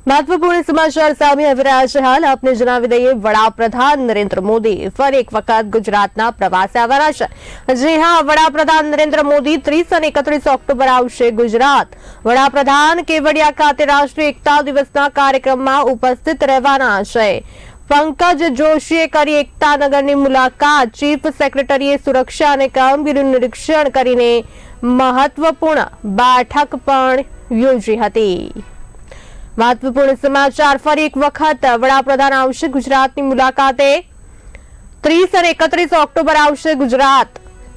મહત્વપૂર્ણ સમાચાર સામે આવી રહ્યા છે હાલ આપને જણાવી દઈએ વડાપ્રધાન નરેન્દ્ર મોદી ફરી એક વખત ગુજરાતના પ્રવાસે આવવાના છે જી હા વડાપ્રધાન નરેન્દ્ર મોદી ત્રીસ અને એકત્રીસ ઓક્ટોબર આવશે ગુજરાત વડાપ્રધાન કેવડિયા ખાતે રાષ્ટ્રીય એકતા દિવસના કાર્યક્રમમાં ઉપસ્થિત રહેવાના છે પંકજ જોશીએ કરી એકતાનગરની મુલાકાત ચીફ સેક્રેટરીએ સુરક્ષા અને કામગીરીનું નિરીક્ષણ કરીને મહત્વપૂર્ણ બેઠક પણ યોજી હતી મહત્વપૂર્ણ સમાચાર, ફરી એક વખત વડાપ્રધાન આવશે ગુજરાતની મુલાકાતે. ત્રીસ અને એકત્રીસ ઓક્ટોબર આવશે ગુજરાત.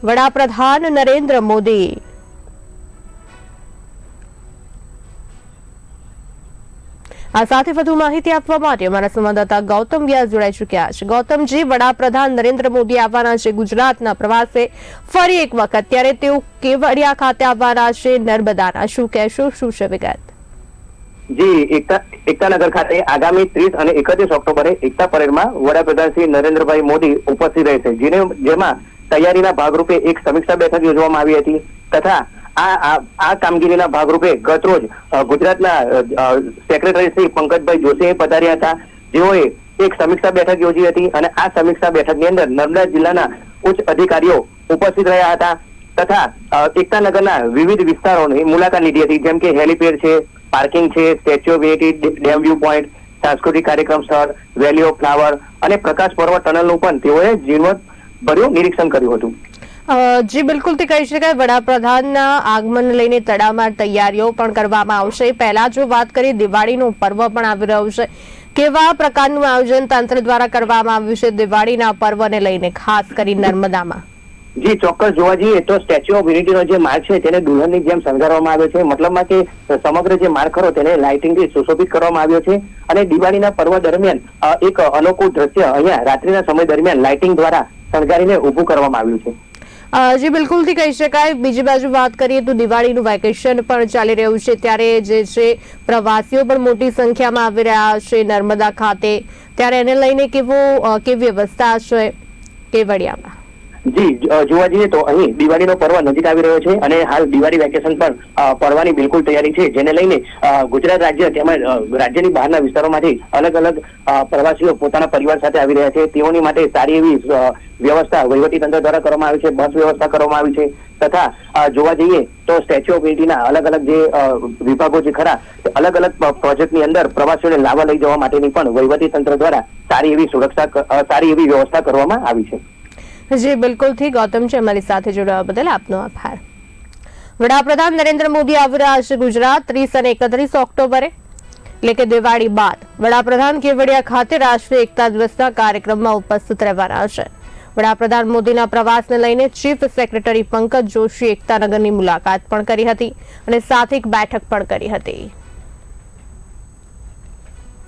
વડાપ્રધાન નરેન્દ્ર મોદી. આ સાથે વધુ માહિતી આપવા માટે અમારા સંવાદદાતા ગૌતમ વ્યાસ જોડાઈ ચુક્યા છે. ગૌતમજી, વડાપ્રધાન નરેન્દ્ર મોદી આવવાના છે ગુજરાતના પ્રવાસે. ફરી એક વખત ત્યારે તેઓ કેવડિયા ખાતે આવવાના છે, નર્મદાના. શું કહેશો? શું છે વિગત? જી, એકતા એકતાનગર ખાતે આગામી ત્રીસ અને એકત્રીસ ઓક્ટોબરે એકતા પરેડમાં વડાપ્રધાન શ્રી નરેન્દ્રભાઈ મોદી ઉપસ્થિત રહેશે, જેને જેમાં તૈયારીના ભાગરૂપે એક સમીક્ષા બેઠક યોજવામાં આવી હતી, તથા આ આ કામગીરીના ભાગરૂપે ગતરોજ ગુજરાતના સેક્રેટરી શ્રી પંકજભાઈ જોશીએ પધાર્યા હતા. જેઓએ એક સમીક્ષા બેઠક યોજી હતી અને આ સમીક્ષા બેઠકની અંદર નર્મદા જિલ્લાના ઉચ્ચ અધિકારીઓ ઉપસ્થિત રહ્યા હતા, તથા એકતાનગરના વિવિધ વિસ્તારોની મુલાકાત લીધી હતી, જેમ કે હેલીપેડ છે પાર્કિંગ છે, Statue of Unity dam view point સાંસ્કૃતિક કાર્યક્રમ સ્થળ, વેલી ઓફ ફ્લાવર અને પ્રકાશ પર્વ ટનલનું પણ તેઓએ ઝીણવટ ભર્યું નિરીક્ષણ કર્યું હતું. જી, બિલકુલ તે કહી શકાય. વડાપ્રધાનના આગમન લઈને તડામાર તૈયારીઓ પણ કરવામાં આવશે. પહેલા જો વાત કરીએ, દિવાળીનું પર્વ પણ આવી રહ્યું છે. કેવા પ્રકારનું આયોજન તંત્ર દ્વારા કરવામાં આવ્યું છે દિવાળીના પર્વને લઈને, ખાસ કરી નર્મદામાં? જી ચોક્કસ જોવા જઈએ તો સ્ટેચ્યુ ઓફ યુનિટીનો જે માર્ગ છે, તેને દુલ્હનની જેમ શણગારવામાં આવ્યો છે. મતલબમાં કે સમગ્ર જે માર્ગ ખરો તેને લાઇટિંગથી સુશોભિત કરવામાં આવ્યો છે. અને દિવાળીના પર્વ દરમિયાન એક અનોખું દ્રશ્ય અહીંયા રાત્રિના સમય દરમિયાન લાઇટિંગ દ્વારા શણગારીને ઊભું કરવામાં આવ્યું છે. જી, બિલકુલથી કહી શકાય. બીજી બાજુ વાત કરીએ તો દિવાળીનું વેકેશન પણ ચાલી રહ્યું છે. ત્યારે જે છે, પ્રવાસીઓ પણ મોટી સંખ્યામાં આવી રહ્યા છે નર્મદા ખાતે. ત્યારે એને લઈને કેવો કેવી વ્યવસ્થા છે? કેવડિયામાં? જી જોવા જઈએ તો અહીં દિવાળીનો પર્વ નજીક આવી રહ્યો છે અને હાલ દિવાળી વેકેશન પણ પડવાની બિલકુલ તૈયારી છે, જેને લઈને ગુજરાત રાજ્ય તેમજ રાજ્યની બહારના વિસ્તારોમાંથી અલગ અલગ પ્રવાસીઓ પોતાના પરિવાર સાથે આવી રહ્યા છે. તેઓની માટે સારી એવી વ્યવસ્થા વહીવટીતંત્ર દ્વારા કરવામાં આવી છે, બસ વ્યવસ્થા કરવામાં આવી છે તથા જોવા જઈએ તો સ્ટેચ્યુ ઓફ યુનિટીના અલગ અલગ જે વિભાગો જે ખરા, અલગ અલગ પ્રોજેક્ટની અંદર પ્રવાસીઓને લાવવા લઈ જવા માટેની પણ વહીવટીતંત્ર દ્વારા સારી એવી સુરક્ષા સારી એવી વ્યવસ્થા કરવામાં આવી છે. જી, બિલકુલથી. ગૌતમ છે અમારી સાથે જોડાવા બદલ આપનો આભાર. વડાપ્રધાન નરેન્દ્ર મોદી આવી રહ્યા છે ગુજરાત, ત્રીસ અને એકત્રીસ ઓક્ટોબરે. એટલે કે દિવાળી બાદ વડાપ્રધાન કેવડિયા ખાતે રાષ્ટ્રીય એકતા દિવસના કાર્યક્રમમાં ઉપસ્થિત રહેવાના છે. વડાપ્રધાન મોદીના પ્રવાસને લઈને ચીફ સેક્રેટરી પંકજ જોશી એકતાનગરની મુલાકાત પણ કરી હતી અને સાથે એક બેઠક પણ કરી હતી.